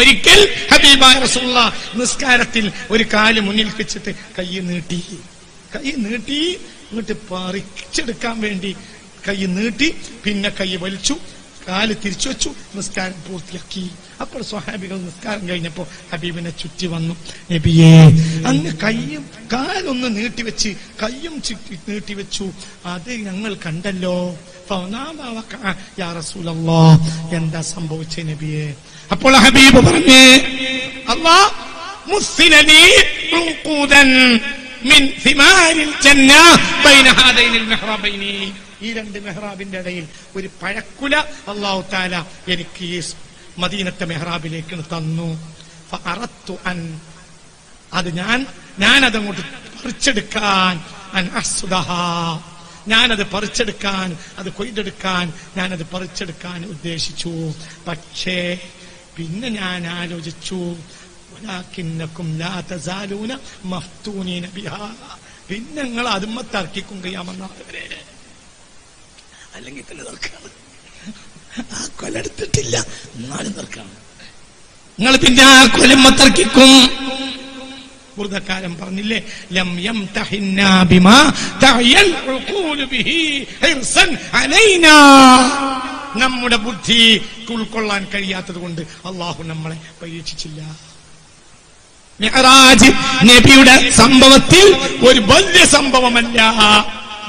ഒരിക്കൽ ഹബീബായ നിസ്കാരത്തിൽ ഒരു കാൽ മുന്നിൽ വെച്ചിട്ട് കൈ നീട്ടി. കൈ നീട്ടി എന്നിട്ട് പറിച്ചെടുക്കാൻ വേണ്ടി കൈ നീട്ടി പിന്നെ കൈ വലിച്ചു കാൽ തിരിച്ചു വെച്ചു നിസ്കാരം പൂർത്തിയാക്കി. അപ്പോൾ സ്വഹാബികൾ നിസ്കാരം കഴിഞ്ഞപ്പോ ഹബീബിനെ ചുറ്റി വന്നു. നബിയേ അന്ന് കയ്യും കാലൊന്ന് നീട്ടിവെച്ച് കയ്യും ചുറ്റി നീട്ടിവെച്ചു അത് ഞങ്ങൾ കണ്ടല്ലോ. എന്താ സംഭവിച്ചേ നബിയെ? അപ്പോൾ ഹബീബ് പറഞ്ഞേ അള്ളാ ഉഖൂദൻ മിൻ സിമാരിൽ ജന്ന ബൈന ഹാദൈനിൽ മെഹ്റാബൈനി. ഈ രണ്ട് മെഹ്റാബിന്റെ ഇടയിൽ ഒരു പഴക്കുല അള്ളാഹു താല എനിക്ക് ഈ മദീനത്തെ മെഹ്റാബിലേക്ക് തന്നു. അറത്തു അൻ അത് ഞാൻ ഞാനതങ്ങോട്ട് പറിച്ചെടുക്കാൻ അൻ അസ്സുദഹ ഞാനത് പറിച്ചെടുക്കാൻ അത് കൊയ്തെടുക്കാൻ ഞാനത് പറിച്ചെടുക്കാൻ ഉദ്ദേശിച്ചു. പക്ഷേ പിന്നെ ഞാൻ ആലോചിച്ചു പിന്നെ നിങ്ങൾ അതുമ്മ തർക്കിക്കും കഴിയാമെന്നവരെ അല്ലെങ്കിൽ തന്നെ നിർക്കാണ് ആ കൊലെടുത്തിട്ടില്ല എന്നാലും നിർക്കാണ് നിങ്ങൾ പിന്നെ ആ കൊലമ്മ തർക്കിക്കും. ബുർദക്കാരൻ പറഞ്ഞില്ലേ ലം യംതഹിന്നാ ബിമാ ഉഖൂലു ബിഹി ഹിർസൻ അലൈനാ. നമ്മുടെ ബുദ്ധി ഉൾക്കൊള്ളാൻ കഴിയാത്തത് കൊണ്ട് അള്ളാഹു നമ്മളെ പരീക്ഷിച്ചില്ല. നബിയുടെ സംഭവത്തിൽ ഒരു വലിയ സംഭവമല്ല.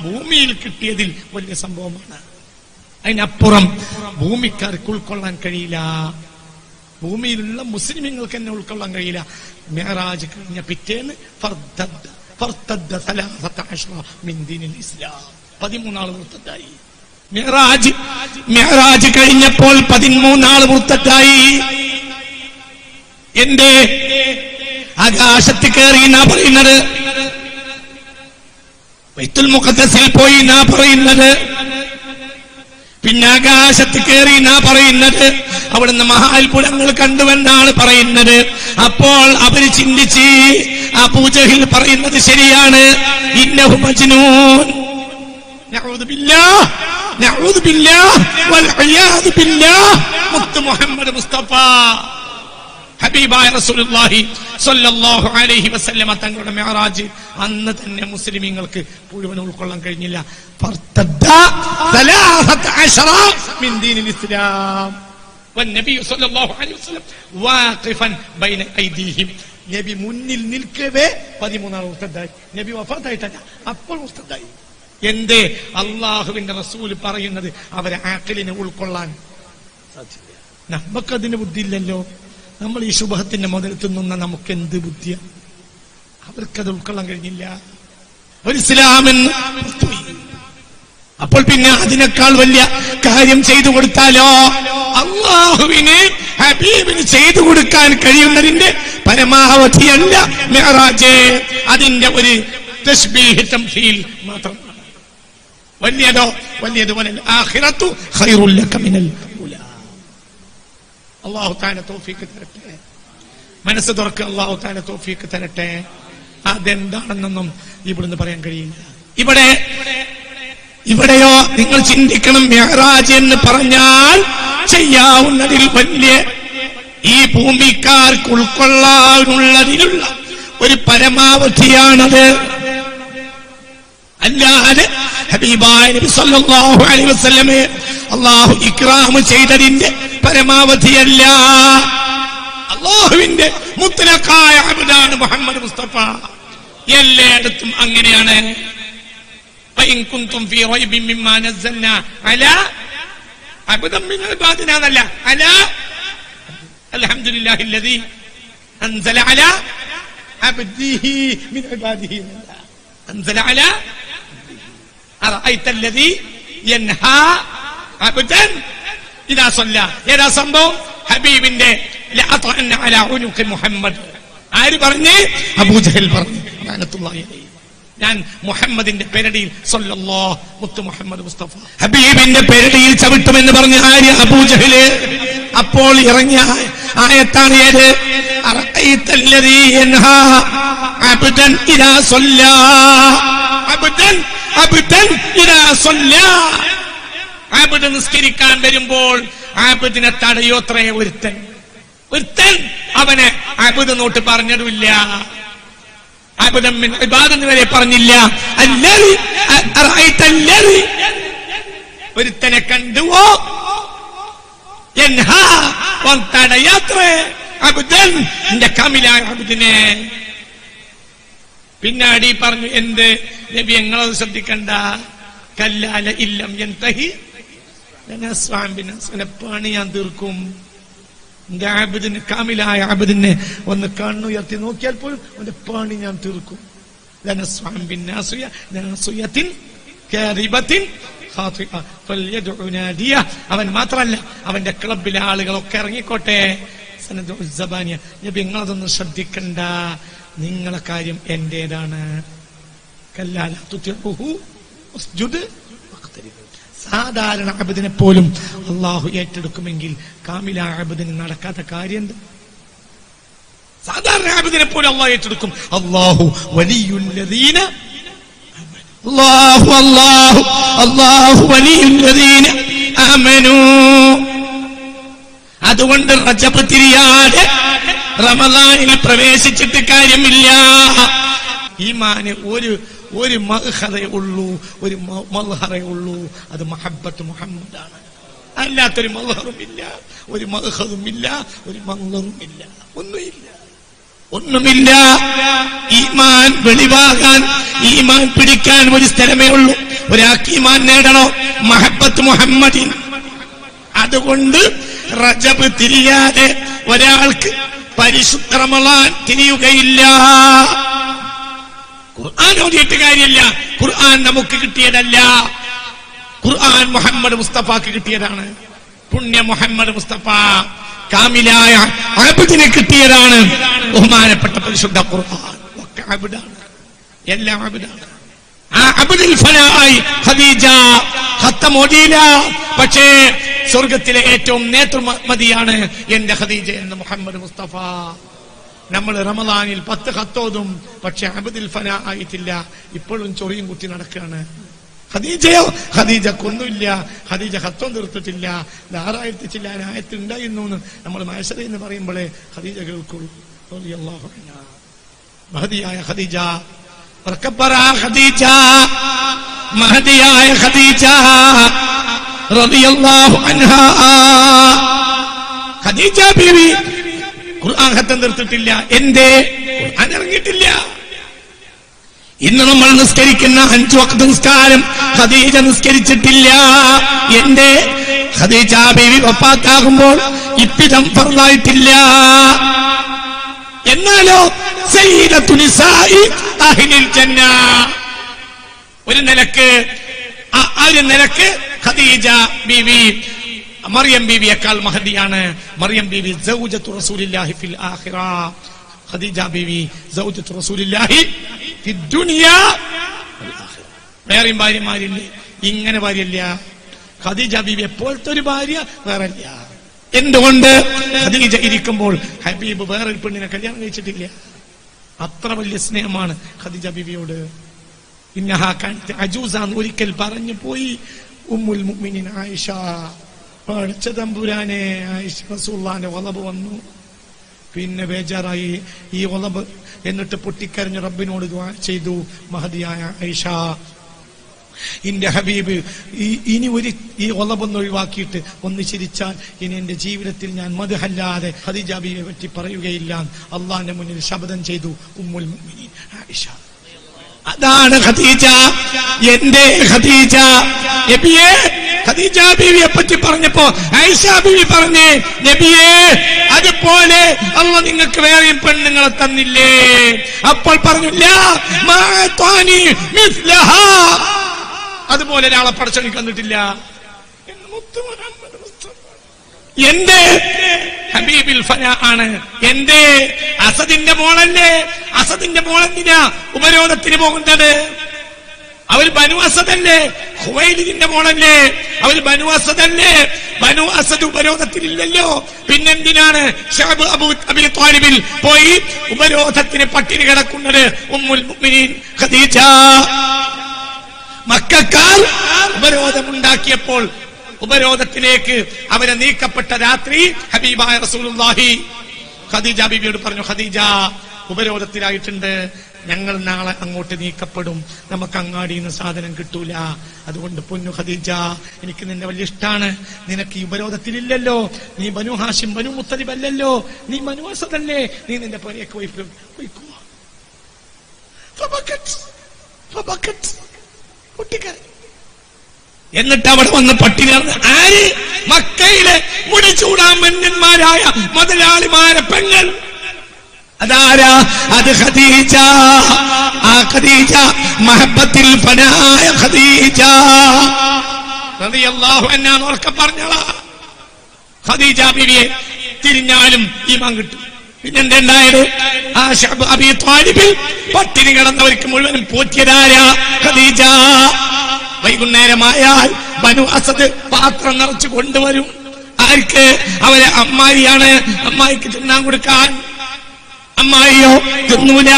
ഭൂമിയിൽ കിട്ടിയതിൽ വലിയ സംഭവമാണ്. അതിനപ്പുറം ഭൂമിക്കാർക്ക് ഉൾക്കൊള്ളാൻ കഴിയില്ല. ഭൂമിയിലുള്ള മുസ്ലിമീങ്ങൾക്ക് എന്നെ ഉൾക്കൊള്ളാൻ കഴിയില്ല. മെഹറാജ് കഴിഞ്ഞ പിറ്റേന്ന് ഇസ്ലാം. പതിമൂന്നാൾ വൃത്തത്തായി മേറാജ് മേറാജ് കഴിഞ്ഞപ്പോൾ പതിമൂന്നാൾ വൃത്തത്തായി എന്റെ ആകാശത്ത് കയറി എന്നാ പറയുന്നത് വൈത്തുൽ മുഖദ്സിൽ പോയി എന്നാ പറയുന്നത്. പിന്നെ ആകാശത്ത് കയറി എന്നാ പറയുന്നത് അവിടുന്ന് മഹാത്ഭുതങ്ങൾ കണ്ടുവെന്നാണ് പറയുന്നത്. അപ്പോൾ അവർ ചിന്തിച്ച് ആ പൂജയിൽ പറയുന്നത് ശരിയാണ്. ഇന്നഹു മജ്നൂൻ. നഊദു ബില്ലാഹ് നഊദു ബില്ലാഹ് വൽ ഇയാദു ബില്ലാഹ് മുത്ത് മുഹമ്മദ് മുസ്തഫ ഹബീബായ റസൂലുള്ളാഹി സ്വല്ലല്ലാഹു അലൈഹി വസല്ലമ തങ്ങളുടെ മിഅ്റാജ് അന്ന് തന്നെ മുസ്ലിമീങ്ങൾക്ക് മുഴുവൻ ഉൾക്കൊള്ളാൻ കഴിഞ്ഞില്ല ഫർത്തദ്ദ ثلاثة عشر من دين الإسلام والنبي صلى الله عليه وسلم واقفا بين أيديهم നബി മുന്നിൽ നിൽക്കവേ പതിമൂന്നാൾ മുസ്തദായി നബി വഫാത്തായിട്ടല്ല അപ്പോൾ മുസ്തദായി എന്തേ അള്ളാഹുവിന്റെ റസൂൽ പറയുന്നത് അവരെ ആക്കലിനെ ഉൾക്കൊള്ളാൻ? സാധിക്കില്ല നമുക്കതിന് ബുദ്ധിയില്ലല്ലോ. നമ്മൾ ഈ ശുഭത്തിന്റെ മുതൽ തിന്നുന്ന നമുക്ക് എന്ത് ബുദ്ധിയ? അവർക്കത് ഉൾക്കൊള്ളാൻ കഴിഞ്ഞില്ല. ഒരു ഇസ്ലാമെന്ന്. അപ്പോൾ പിന്നെ അതിനേക്കാൾ വലിയ കാര്യം ചെയ്തു കൊടുത്താലോ? അള്ളാഹുവിന് ഹബീബിന് ചെയ്തു കൊടുക്കാൻ കഴിയുന്നതിന്റെ പരമാവധിയല്ല മെഹറാജ്. അതിന്റെ ഒരു തസ്ബീഹ് തംസീൽ മാത്രമാണ് വലിയതോ ഉലാ. അള്ളാഹു താന തോഫീക്ക് തരട്ടെ. മനസ്സ് തുറക്ക് അള്ളാഹു താന തോഫീക്ക് തരട്ടെ. അതെന്താണെന്നൊന്നും ഇവിടുന്ന് പറയാൻ കഴിയില്ല. ഇവിടെ ഇവിടെയോ നിങ്ങൾ ചിന്തിക്കണം. മെഹറാജ് എന്ന് പറഞ്ഞാൽ ചെയ്യാവുന്നതിൽ വലിയ ഈ ഭൂമിക്കാർക്ക് ഉൾക്കൊള്ളാനുള്ളതിലുള്ള ഒരു പരമാവധിയാണത്. അല്ലാതെ ഹബീബായ നബി സല്ലല്ലാഹു അലൈഹി വസല്ലമയെ അള്ളാഹു ഇക്റാം ചെയ്തതിന്റെ പരമാവധിയല്ല. അള്ളാഹുവിന്റെ മുത്തലക്കായ അബുദാണ് മുഹമ്മദ് മുസ്തഫ. എല്ലായിടത്തും അങ്ങനെയാണ്. അൻസല അല അബ്ദിഹി മിൻ ഇബാദിഹി അൻസല അല ഹബീബിന്റെ മുഹമ്മദ്. പറഞ്ഞു? ഞാൻ മുഹമ്മദിന്റെ പേരടിയിൽ സൊല്ലല്ലോ മുത്തു മുഹമ്മദ് മുസ്തഫ. ഹബീബിന്റെ പേരടിയിൽ ചവിട്ടുമെന്ന് പറഞ്ഞ ആര്? അബൂജഹൽ. അപ്പോൾ ഇറങ്ങിയ ആയത്താണ് ഏത്? അബ്ദൻ ആബിദ് നിസ്കരിക്കാൻ വരുമ്പോൾ ആബിദിനെ തടയോത്രേ ഒരുത്തൻ. ഒരുത്തൻ അവനെ അബുദ് നോട്ട് പറഞ്ഞതുമില്ല. അബുദം ഇബാദെന്ന് വരെ പറഞ്ഞില്ല. ഒരുത്തനെ കണ്ടുവോ? തടയാത്രേ. അബുദൻ എന്റെ കമിലായ അബുദിനെ. പിന്നെ അടി പറഞ്ഞു എന്ത്? നബി ഞങ്ങളത് ശ്രദ്ധിക്കണ്ട. കല്ലാല ഇല്ലം എന്തഹി പണി ഞാൻ തീർക്കും. എന്റെ കാമിലായ ആബിദിനെ ഒന്ന് കണ്ണുയർത്തി നോക്കിയാൽ പോലും അവന്റെ പണി ഞാൻ തീർക്കും. അവൻ മാത്രല്ല അവന്റെ ക്ലബിലെ ആളുകളൊക്കെ ഇറങ്ങിക്കോട്ടെ. നിങ്ങളതൊന്നും ശ്രദ്ധിക്കണ്ട. നിങ്ങളെ കാര്യം എന്റേതാണ്. സാധാരണ അബദിനെ പോലും അള്ളാഹു ഏറ്റെടുക്കുമെങ്കിൽ കാമില അബദിന് നടക്കാത്ത കാര്യം എന്ത് സാധാരണ അബദിനെ പോലും അള്ളാഹു ഏറ്റെടുക്കും. അള്ളാഹു വലിയ അള്ളാഹു അള്ളാഹു അള്ളാഹു വലിയുല്ലദീന ആമനൂ അതുകൊണ്ട് റജബ് തിരിയാതെ റമദാനിൽ പ്രവേശിച്ചിട്ട് കാര്യമില്ല. ഈമാന് ഒരു ഒരു മഹറേ ഉള്ളൂ ഒരു മൽഹറേ ഉള്ളൂ. അത് മഹബത്ത് മുഹമ്മദാണ്. അല്ലാത്തൊരു മൽഹറും ഇല്ല ഒരു മഹറും ഇല്ല ഒരു മല്ലറും ഇല്ല ഒന്നുമില്ല. ഒന്നുമില്ല. ഈമാൻ വെളിവാകാൻ ഈമാൻ പിടിക്കാൻ ഒരു സ്ഥലമേ ഉള്ളൂ. ഒരാൾക്ക് നേടണോ മഹബത്ത് മുഹമ്മദിൻ അതുകൊണ്ട് റജബ് തിരിയാതെ ഒരാൾക്ക് പരിശുദ്ധ റമളാൻ തിരിയുകയില്ല. ഖുർആൻ ഓടിയിട്ട് കാര്യമില്ല. ഖുർആൻ നമുക്ക് കിട്ടിയതല്ല. ഖുർആൻ മുഹമ്മദ് മുസ്തഫക്ക് കിട്ടിയതാണ്. പുണ്യ മുഹമ്മദ് മുസ്തഫ കാമിലായ അബിദിന് കിട്ടിയതാണ്. ബഹുമാനപ്പെട്ട പരിശുദ്ധ ഖുർആൻ ഒക്കെ അബിദാണ്. എല്ലാം അബിദാണ്. ആ അബിദിൽ ഫലായി ഖദീജ ഓതിയില്ല പക്ഷേ സ്വർഗത്തിലെ ഏറ്റവും നേതൃമതിയാണ് എന്റെ ഖദീജ എന്ന മുഹമ്മദ് മുസ്തഫ. നമ്മൾ റമദാനിൽ പത്ത് ഹത്തോതും പക്ഷെ അബദിൽ ഫന ആയിട്ടില്ല. ഇപ്പോഴും ചൊറിയും കുത്തി നടക്കുകയാണ്. ഖദീജയോ? ഖദീജ കൊന്നില്ല ഖദീജ ഹത്തം തീർത്തിട്ടില്ല. ആറായിരത്തി ചില ആയത്തിൽ ഉണ്ടായിരുന്നു എന്ന് നമ്മൾ മഹസറി എന്ന് പറയുമ്പോഴേ ഖദീജ കേൾക്കുള്ളൂ മഹതിയായ ഖദീജ. ഖദീജ. മഹദിയായ ഖദീജ. ഖദീജ ബീവി ഖുർആൻ ഇറങ്ങിയിട്ടില്ല. ഇന്ന് നമ്മൾ നിസ്കരിക്കുന്ന അഞ്ചു വക്ത നിസ്കാരം ഖദീജ നിസ്കരിച്ചിട്ടില്ല. എന്റെ ഖദീജ ബീവി ഒപ്പാത്താകുമ്പോൾ ഇപ്പിതം ഫർലായിട്ടില്ല എന്നാലോ? ഒരു നിലയ്ക്ക് ആ ഒരു നിലയ്ക്ക് ഖദീജ ബീവി മറിയം ബീവിയേക്കാൾ മഹദിയാണ്. മറിയം ബീവി സൗജത്തു റസൂലില്ലാഹി ഫിൽ ആഖിറ. ഖദീജ ബീവി സൗജത്തു റസൂലില്ലാഹി ഫിദ് ദുനിയ. വേറെയും ഭാര്യമാരില്ലേ? ഇങ്ങനെ ഭാര്യയില്ല. ഖദീജ ബീവി എപ്പോഴത്തെ ഒരു ഭാര്യ വേറല്ല എന്തുകൊണ്ട്? ഖദീജ ഇരിക്കുമ്പോൾ ഹബീബ് വേറൊരു പെണ്ണിനെ കല്യാണം കഴിച്ചിട്ടില്ല. അത്ര വലിയ സ്നേഹമാണ് ഖദീജ ബീവിയോട്. ഇന്നഹാ കാനത്ത് അജൂസാന്ന് ഒരിക്കൽ പറഞ്ഞു പോയി. ഉമ്മുൽ മുഅ്മിനീൻ ആയിഷ. പഠിച്ച തമ്പുരാനെ ആയിഷ റസൂള്ളാന്റെ വളവ് വന്നു. പിന്നെ ബേജാറായി ഈ ഒളബ് എന്നിട്ട് പൊട്ടിക്കരഞ്ഞ് റബ്ബിനോട് ചെയ്തു. മഹതിയായ ഐഷ ഇന്റെ ഹബീബ് ഈ- ഇനി ഒരു ഈ ഒളബൊന്ന് ഒഴിവാക്കിയിട്ട് ഒന്ന് ചിരിച്ചാൽ ഇനി എന്റെ ജീവിതത്തിൽ ഞാൻ മധുഹല്ലാതെ ഹദിജാബിയെ പറ്റി പറയുകയില്ല. അള്ളാന്റെ മുന്നിൽ ശബദം ചെയ്തു ഉമ്മുൽ ആയിഷ. അതാണ് ഖദീജ എന്റെ ഖദീജ നബിയെ ഖദീജ ബീവിയെ പറ്റി പറഞ്ഞപ്പോ ഐഷ ബീവി പറഞ്ഞേ നബിയെ അതുപോലെ അല്ല നിങ്ങൾക്ക് വേറെയും പെണ്ണുങ്ങളെ തന്നില്ലേ അപ്പോൾ പറഞ്ഞില്ല. അതുപോലെ ഒരാളെ പടച്ചണി തന്നിട്ടില്ല എന്ന് മുത്ത് മുഹമ്മദ് മുസ്തഫ. എന്റെ ഹബീബിൽ ഫന ആണ്. എന്റെ അസദിന്റെ മോളല്ലേ? അസദിന്റെ മോളെന്തിനാ ഉപരോധത്തിന് പോകുന്നത്? അവർ ബനു അസദല്ലേ? ഹുവൈലിന്റെ മോളല്ലേ? അവർ ബനു അസദല്ലേ? ബനു അസദ് ഉപരോധത്തിലില്ലല്ലോ. പിന്നെന്തിനാണ് ഷാബ് അബു അബി താലിബിൽ പോയി ഉപരോധത്തിന് പട്ടിണി കിടക്കുന്നത്? ഉമ്മുൽ മുഅ്മിനീൻ ഖദീജ. മക്കാർ ഉപരോധമുണ്ടാക്കിയപ്പോൾ ഉപരോധത്തിലേക്ക് അവരെ നീക്കപ്പെട്ട രാത്രി ഹബീബായ റസൂലുള്ളാഹി ഖദീജ ബിബിയോട് പറഞ്ഞു ഖദീജ ഉപരോധത്തിലായിട്ടുണ്ട്. ഞങ്ങൾ നാളെ അങ്ങോട്ട് നീക്കപ്പെടും. നമുക്ക് അങ്ങാടിയിൽ നിന്ന് സാധനം കിട്ടൂല. അതുകൊണ്ട് പൊന്നു ഖദീജ എനിക്ക് നിന്നെ വലിയ ഇഷ്ടമാണ് നിനക്ക് ഈ ഉപരോധത്തിലില്ലല്ലോ. നീ ബനു ഹാഷിം ബനു മുത്തലിബ് അല്ലല്ലോ. നീ അസദല്ലേ നീ നിന്റെ പൊരയൊക്കെ. ഫബക്കറ്റ്. കുട്ടിക്കാരൻ എന്നിട്ട് അവിടെ വന്ന് പട്ടിണി ആര്? മക്കയിലെ മുടിച്ചൂടാൻ മന്യന്മാരായ മുതലാളിമാരെ പെങ്ങൾ. അതാരാ? അത് ഖദീജ. ആ ഖദീജ മഹബത്തിൽ പനായ ഖദീജ. റളിയല്ലാഹു അൻഹ ഓർക്ക പറഞ്ഞളാ. ഖദീജ ബിവിയെ തിരിഞ്ഞാലും ഈമാൻ കിട്ടും. പിന്നെന്താ ഉണ്ടായത് ആ ഷബ് അബി ത്വാലിബിൽ പട്ടിണി കിടന്നവർക്ക് മുഴുവനും പോറ്റിയതാരാ? ഖദീജ. വൈകുന്നേരമായാൽ ബനു അസദ് പാത്രം നിറച്ച് കൊണ്ടുവരും. ആർക്ക്? അവരെ അമ്മായിയാണ്. അമ്മായിക്ക് തിന്നാൻ കൊടുക്കാൻ. അമ്മായിയോ തിന്നൂല.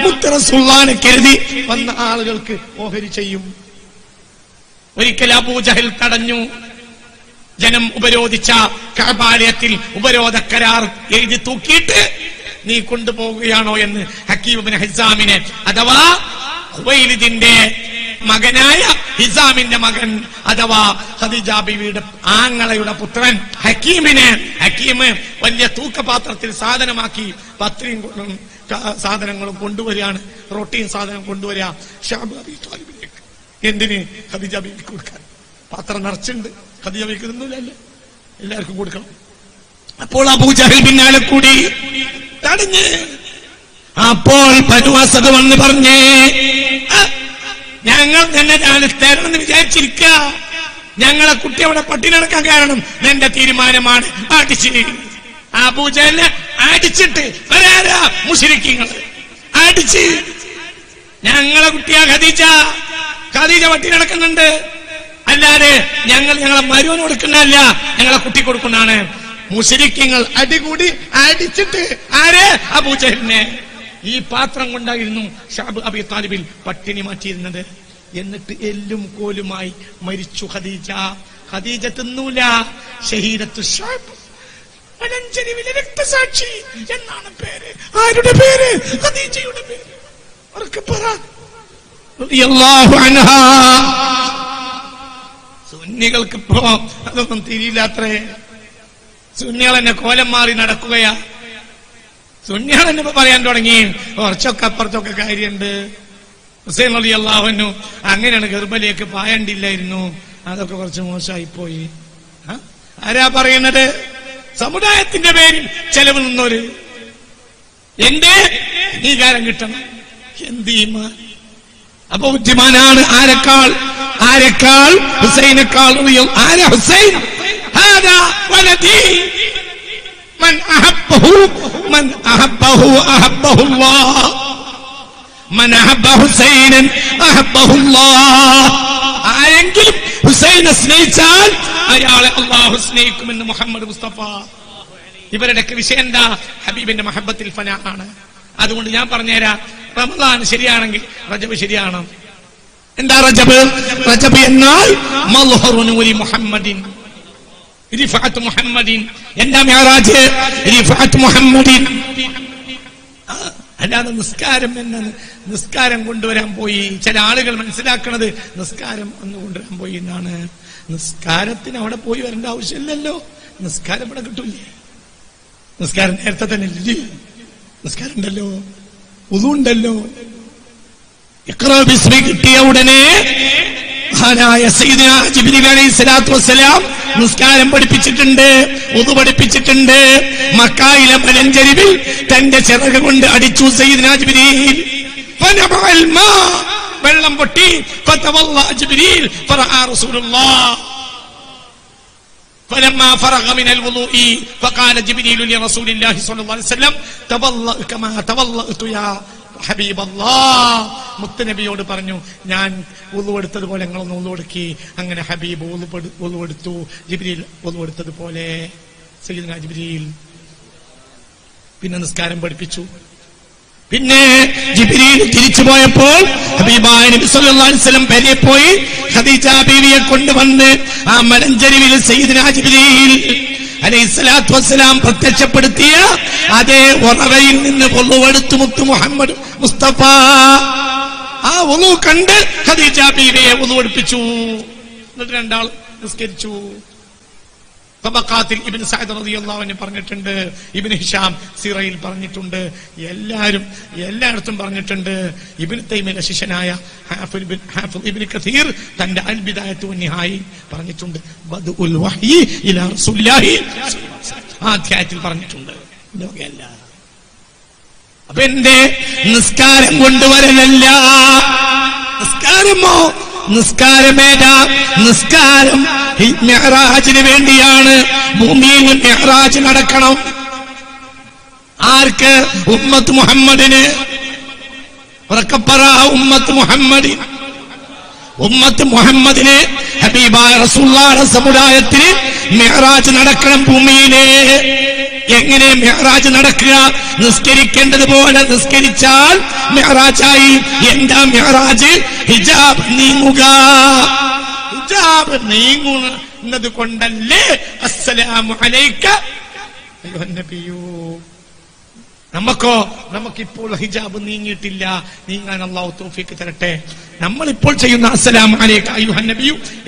മുത്തറസുള്ളാനെ കരുതി വന്ന ആളുകൾക്ക് ഓഹരി ചെയ്യും. ഒരിക്കൽ അബൂജഹൽ തടഞ്ഞു. ജനം ഉപരോധിച്ച കബാലയത്തിൽ ഉപരോധ കരാർ എഴുതി തൂക്കിയിട്ട് നീ കൊണ്ടുപോവുകയാണോ എന്ന് ഹക്കീബിൻ ഹിസാമിനെ അഥവാ മകനായ ഹിസാമിന്റെ മകൻ അഥവാ ഖദീജ ബിവിയുടെ ആങ്ങളയുടെ പുത്രൻ ഹക്കീമിന് ഹക്കീം വലിയ തൂക്കപാത്രത്തിൽ സാധനമാക്കി പത്രിയും സാധനങ്ങളും കൊണ്ടുവരികയാണ്. റൊട്ടിയും സാധനം കൊണ്ടുവരിക. എന്തിന്? ഖദീജ ബീവിക്ക് കൊടുക്കാൻ. പാത്രം നിറച്ചുണ്ട് ഖദീജ ബിക്ക് തിന്നില്ലല്ലേ എല്ലാവർക്കും കൊടുക്കണം. അപ്പോൾ അബൂജഹൽ പിന്നാലെ കൂടി. തടഞ്ഞ്. അപ്പോൾ പനുവാസത് വന്ന് പറഞ്ഞേ. "ആ, ഞങ്ങൾ തന്നെ ഞാൻ എന്ന് വിചാരിച്ചിരിക്ക. ഞങ്ങളെ കുട്ടി അവിടെ പട്ടി നടക്കാൻ കാരണം എന്റെ തീരുമാനമാണ്. അടിച്ച് അബൂജഹലിനെ അടിച്ചിട്ട് വരാരാ മുസ്ലിക്കിങ്ങൾ അടിച്ച്. ഞങ്ങളെ കുട്ടിയാ ഖദീജ. ഖദീജ പട്ടി നടക്കുന്നുണ്ട് അല്ലാതെ ഞങ്ങൾ ഞങ്ങളെ മരുവന് കൊടുക്കുന്നതല്ല ഞങ്ങളെ കുട്ടി കൊടുക്കുന്നതാണ്. മുസ്ലിക്കിങ്ങൾ അടികൂടി അടിച്ചിട്ട് ആരെ? അബൂജഹലിനെ. ഈ പാത്രം കൊണ്ടായിരുന്നു ഷാബ് അബി താലിബിൽ പട്ടിണി മാറ്റിയിരുന്നത്. എന്നിട്ട് എല്ലും കോലുമായി മരിച്ചു ഖദീജ. ഖദീജ തിന്നൂല. ഷഹീദത്തു ഷാബ്. മലഞ്ചെരിവിലെ രക്തസാക്ഷി എന്നാണ് പേര്. ആരുടെ പേര്? ഖദീജയുടെ പേര്. അവർക്ക് പറ. സുന്നികൾക്ക് ഇപ്പോ അതൊന്നും തിരിയില്ലാത്രേ. സുന്നികൾ എന്നെ കോലം മാറി നടക്കുകയാ. സുന്നികൾ എന്നെ പറയാൻ തുടങ്ങി. കുറച്ചൊക്കെ അപ്പുറത്തൊക്കെ കാര്യമുണ്ട് ഹുസൈൻ അലി അള്ളാഹുനു അങ്ങനെയാണ് ഗർഭലേക്ക് പായണ്ടില്ലായിരുന്നു. അതൊക്കെ കുറച്ച് മോശമായി പോയി ആരാ പറയുന്നത് സമുദായത്തിന്റെ പേരിൽ ചെലവ് നിന്നോര്. എന്റെ അംഗീകാരം കിട്ടണം. എന്ത് അപ്പൊ ബുദ്ധിമാനാണ് ആരെക്കാൾ? ആരെക്കാൾ? ഹുസൈനേക്കാൾ ആരാ ഹുസൈൻ? അഹബ്ബഹു അഹബ്ബഹു അല്ലാഹ് മൻ അഹബ്ബ ഹുസൈനൻ അഹബ്ബഹു അല്ലാഹ് ആരെങ്കിലും ഹുസൈനെ സ്നേഹിച്ചാൽ അയാളെ അള്ളാഹു സ്നേഹിക്കുമെന്ന് മുഹമ്മദ് മുസ്തഫ. ഇവരുടെയൊക്കെ വിഷയം എന്താ? ഹബീബിന്റെ മഹബത്തിൽ ഫന ആണ്. അതുകൊണ്ട് ഞാൻ പറഞ്ഞുതരാം. റമദാൻ ശരിയാണെങ്കിൽ റജബ് ശരിയാണ്. എന്താ റജബ്? റജബ് എന്നാൽ മുഹമ്മദിൻ. അല്ലാതെ നിസ്കാരം എന്ന നിസ്കാരം കൊണ്ടുവരാൻ പോയി. ചില ആളുകൾ മനസ്സിലാക്കുന്നത് നിസ്കാരം ഒന്ന് കൊണ്ടുവരാൻ പോയി എന്നാണ്. നിസ്കാരത്തിന് അവിടെ പോയി വരേണ്ട ആവശ്യമില്ലല്ലോ. നിസ്കാരം ഇവിടെ കിട്ടൂലേ നിസ്കാരം നേരത്തെ തന്നെ ഇല്ലേ? നിസ്കാരം ഉണ്ടല്ലോ. ഉതുണ്ടല്ലോ ഇക്രോ ബിസ്മി കിട്ടിയ ഉടനെ മഹാനായ സയ്യിദുന ജിബ്രീൽ അലൈഹി സ്വലാത്തു വസ്സലാം നിസ്കാരം പഠിപ്പിച്ചിട്ടുണ്ട് ഉതു പഠിപ്പിച്ചിട്ടുണ്ട് മക്കായിലെ മലഞ്ചരിവിൽ തന്റെ ചിറക് കൊണ്ട് അടിച്ചു സയ്യിദുന ജിബ്രീൽ ഫനബഅൽ മാ വെള്ളം പൊട്ടി ഫതവല്ല ജിബ്രീൽ ഫറആ റസൂലുള്ളാഹ് فلما فرغ من الوضوء فقال جبريل لرسول الله صلى الله عليه وسلم تولأ كما تولأت يا ഹബീബ് മുത്തനബിയോട് പറഞ്ഞു ഞാൻ ഉളുവെടുത്തതുപോലെ നിങ്ങളൊന്ന് ഉളുവെടുക്കി അങ്ങനെ ഹബീബ് ഉളുവെടുത്തു ജിബ്രീൽ ഉളുവെടുത്തതുപോലെ സയ്യിദ്ന ജിബിരിയിൽ പിന്നെ നിസ്കാരം പഠിപ്പിച്ചു. പിന്നെ ജിബിരിയിൽ തിരിച്ചു പോയപ്പോൾ ഹബീബായ നബി സല്ലല്ലാഹു അലൈഹി വസല്ലം പോയി. ഖദീജ ബീവിയെ കൊണ്ടുവന്ന് ആ മലഞ്ചരിവിൽ സയ്യിദ്ന അലൈസ്ലാത്തു അലൈഹി സ്വലാത്തു വസ്സലാം പ്രത്യക്ഷപ്പെടുത്തിയ അതേ ഉറവയിൽ നിന്ന് കൊള്ളുവെടുത്തു മുത്തു മുഹമ്മദ് മുസ്തഫ. ആ ഒന്നു കണ്ട് ഖദീജ ബീവിയെ ഒന്നു പഠിപ്പിച്ചു എന്നിട്ട് രണ്ടാൾ നിസ്കരിച്ചു. പറഞ്ഞിട്ടുണ്ട് ഇബിൻ ഹിഷാം സിറയിൽ പറഞ്ഞിട്ടുണ്ട് എല്ലാരും എല്ലായിടത്തും പറഞ്ഞിട്ടുണ്ട്. ഇബിൻ തൈമിന്റെ ശിഷ്യനായ ഇബ്ൻ തന്റെ അൽ നിഹായി പറഞ്ഞിട്ടുണ്ട് ആ അധ്യായത്തിൽ പറഞ്ഞിട്ടുണ്ട്. ഇതൊക്കെയല്ല അപ്പൊ നിസ്കാരം കൊണ്ടുവരലല്ല നിസ്കാരമോ? നിസ്കാരമേതാ? നിസ്കാരം മെഹറാജിന് വേണ്ടിയാണ്. ഭൂമിയിൽ മെഹറാജ് നടക്കണം. ആർക്ക്? ഉമ്മത്ത് മുഹമ്മദിന്. ഉറക്കപ്പറ ഉമ്മത്ത് മുഹമ്മദ്. ഉമ്മത്ത് മുഹമ്മദിന് ഹബീബായ റസൂള്ള സമുദായത്തിന് മെഹറാജ് നടക്കണം ഭൂമിയിലെ. എങ്ങനെ മെഹറാജ് നടക്കുക? നിസ്കരിക്കേണ്ടതുപോലെ നിസ്കരിച്ചാൽ മെഹറാജായി. എന്താ മെഹറാജ്? ഹിജാബ് നീങ്ങുക. ഹിജാബ് നീങ്ങുന്നത് കൊണ്ടല്ലേ? അസ്സലാമു അലൈക്ക അയ്യോ നബിയൂ. നമുക്കോ? നമുക്കിപ്പോൾ ഹിജാബ് നീങ്ങിയിട്ടില്ല. നീങ്ങാൻ അള്ളാഹു തോഫിക്ക് തരട്ടെ. നമ്മൾ ഇപ്പോൾ ചെയ്യുന്ന അസ്സലാം എത്രയുള്ളൂ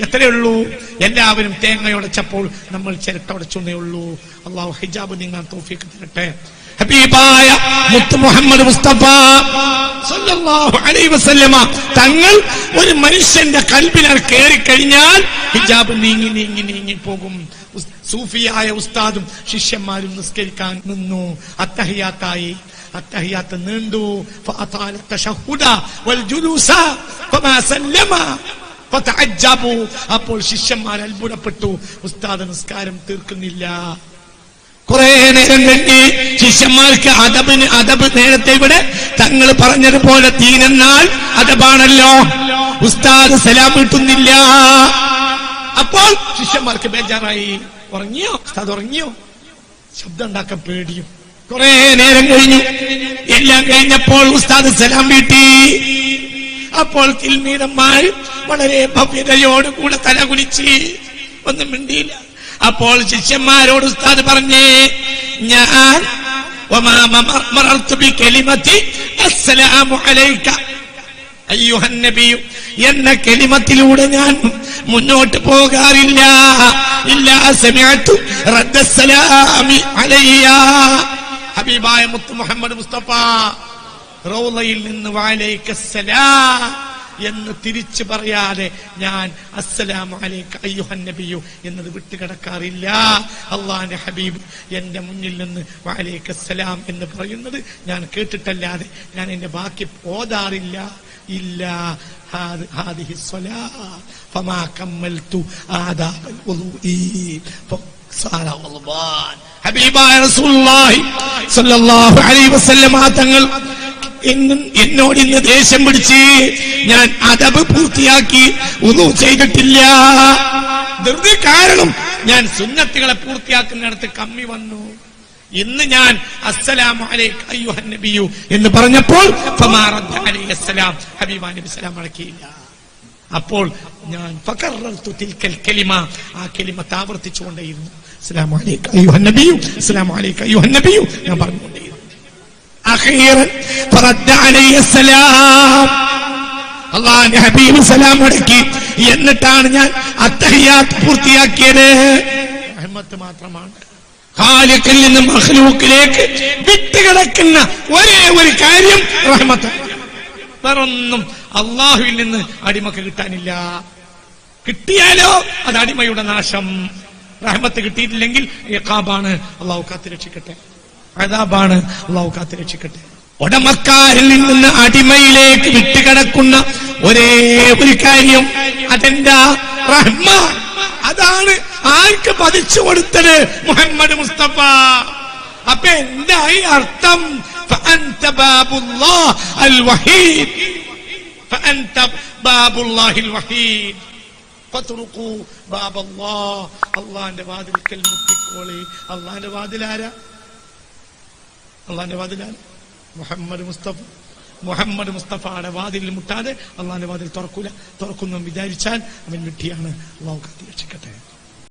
എത്രയേ ഉള്ളൂ? എല്ലാവരും തേങ്ങയുടച്ചപ്പോൾ നമ്മൾ ചിരട്ടടച്ചുന്നേ ഉള്ളൂ. അള്ളാഹു ഹിജാബ് നീങ്ങാൻ തോഫിക്ക് തരട്ടെ. ഹബീബായ മുഹമ്മദ് മുസ്തഫ സല്ലല്ലാഹു അലൈഹി വസല്ലമ തങ്ങൾ ഒരു മനുഷ്യന്റെ കൽബിനാൽ കയറി കഴിഞ്ഞാൽ ഹിജാബ് നീങ്ങി നീങ്ങി നീങ്ങി പോകും. സൂഫിയായ ഉസ്താദും ശിഷ്യന്മാരും നിസ്കരിക്കാൻ നിന്നു. അത്തഹിയാത്തായി. അത്തഹിയാത്ത് നീണ്ടു. അപ്പോൾ ശിഷ്യന്മാർ അത്ഭുതപ്പെട്ടു. ഉസ്താദ് നിസ്കാരം തീർക്കുന്നില്ല. കുറെ നേരം കണ്ടി ശിഷ്യന്മാർക്ക് അദബിന് അദബ് നേരത്തെ ഇവിടെ തങ്ങൾ പറഞ്ഞതുപോലെ തീനെന്നാൽ അദബാണല്ലോ. ഉസ്താദ് സലാം കിട്ടുന്നില്ല കണ്ടപ്പോൾ ശിഷ്യന്മാർക്ക് ബേജാറായി. ഉറങ്ങിയോ? ഉസ്താദ് ഉറങ്ങിയോ? ശബ്ദം ഉണ്ടാക്കാൻ പേടിയും. കുറെ നേരം കഴിഞ്ഞു. എല്ലാം കഴിഞ്ഞപ്പോൾ ഉസ്താദ് സലാം വീട്ടി. അപ്പോൾ തിൽമീതന്മാർ വളരെ ഭവ്യതയോടുകൂടെ തല കുലിച്ച് ഒന്നും മിണ്ടിയില്ല. അപ്പോൾ ശിഷ്യന്മാരോട് ഉസ്താദ് പറഞ്ഞേ ഞാൻ അയ്യോ അലൈക എന്ന കെളിമത്തിലൂടെ ഞാൻ മുന്നോട്ട് പോകാറില്ല. ഇല്ല സമയത്തു റദ്ദസ്സലാമി അലയ്യ. ഹബീബായ മുഹമ്മദ് മുസ്തഫ റൗലയിൽ നിന്ന് വാലൈക്കസ്സലാം എന്ന് തിരിച്ചു പറയാതെ ഞാൻ അസ്സലാം എന്നത് വിട്ടുകിടക്കാറില്ല അള്ളാന്റെ ഹബീബ് എന്റെ മുന്നിൽ നിന്ന് വാലൈക്കസ്സലാം എന്ന് പറയുന്നത് ഞാൻ കേട്ടിട്ടല്ലാതെ ഞാൻ എന്റെ ബാക്കി ഓതാറില്ല ഇല്ല هذه- هذه الصلاة فما كملت آداب الوضوء فصار غضبان ഹബീബായ റസൂലുള്ളാഹി സ്വല്ലല്ലാഹു അലൈഹി വസല്ലം ആ തങ്ങൾ എന്നും എന്നോട് ഇന്ന് ദേഷ്യം പിടിച്ച് ഞാൻ അദബ് പൂർത്തിയാക്കി ഒന്നും ചെയ്തിട്ടില്ല ധൃതി കാരണം ഞാൻ സുന്നത്തുകളെ പൂർത്തിയാക്കുന്നിടത്ത് കമ്മി വന്നു ഇന്ന് ഞാൻ അസ്സലാമു അലൈക അയ്യുഹൻ നബിയു എന്ന് പറഞ്ഞപ്പോൾ ഫമാ റദ്ദ അലൈഹി അസ്സലാം ഹബീബാ നബി സലാം അടക്കിയില്ല. അപ്പോൾ ഞാൻ ഫകറർതു തിൽക്കൽ കലിമ ആ കലിമ ആവർത്തിച്ചുകൊണ്ടേയിരുന്നു അസ്സലാമു അലൈക അയ്യുഹൻ അസ്സലാമു അലൈക അയ്യുഹൻ നബിയു ഞാൻ പറഞ്ഞുകൊണ്ടേയിരുന്നു. അഖീറൻ ഫറദ്ദ അലൈഹി അസ്സലാം. അള്ളാന്റെ ഹബീബ് സലാം അടക്കി. എന്നിട്ടാണ് ഞാൻ അത്തഹിയാത്ത് പൂർത്തിയാക്കിയത്. അഹമ്മത്ത് മാത്രമാണ്. ഖാലിഖിൽ നിന്ന് മഖ്ലൂക്കിലേക്ക് വിട്ടുകിടക്കുന്ന ഒരേ ഒരു കാര്യം റഹ്മത്ത്. വേറൊന്നും അള്ളാഹുവിൽ നിന്ന് അടിമക്ക് കിട്ടാനില്ല. കിട്ടിയാലോ അത് അടിമയുടെ നാശം. റഹ്മത്ത് കിട്ടിയിട്ടില്ലെങ്കിൽ ഇഖാബാണ് അള്ളാഹു കാത്ത് രക്ഷിക്കട്ടെ. അതാബാണ് അള്ളാഹു കാത്ത് രക്ഷിക്കട്ടെ. ഉടമക്കാരിൽ നിന്ന് അടിമയിലേക്ക് വിട്ടുകിടക്കുന്ന ഒരേ ഒരു കാര്യം. അതെന്താ? റഹ്മ. അതാണ് ആർക്ക് പതിച്ചു കൊടുത്തത് മുഹമ്മദ് മുസ്തഫ? അപ്പൊ എന്തായി അർത്ഥം? അള്ളാന്റെ വാതിൽക്കൽ മുട്ടിക്കോളി അള്ളാന്റെ വാതിലാരാ അള്ളാന്റെ വാതിലാരാ മുഹമ്മദ് മുസ്തഫ. മുഹമ്മദ് മുസ്തഫയുടെ വാതിലിൽ മുട്ടാതെ അള്ളാന്റെ വാതിൽ തുറക്കൂല. തുറക്കുന്നു വിചാരിച്ചാൽ അവൻ വിട്ടിയാണ് അള്ളാഹു കത്തി രക്ഷിക്കട്ടെ.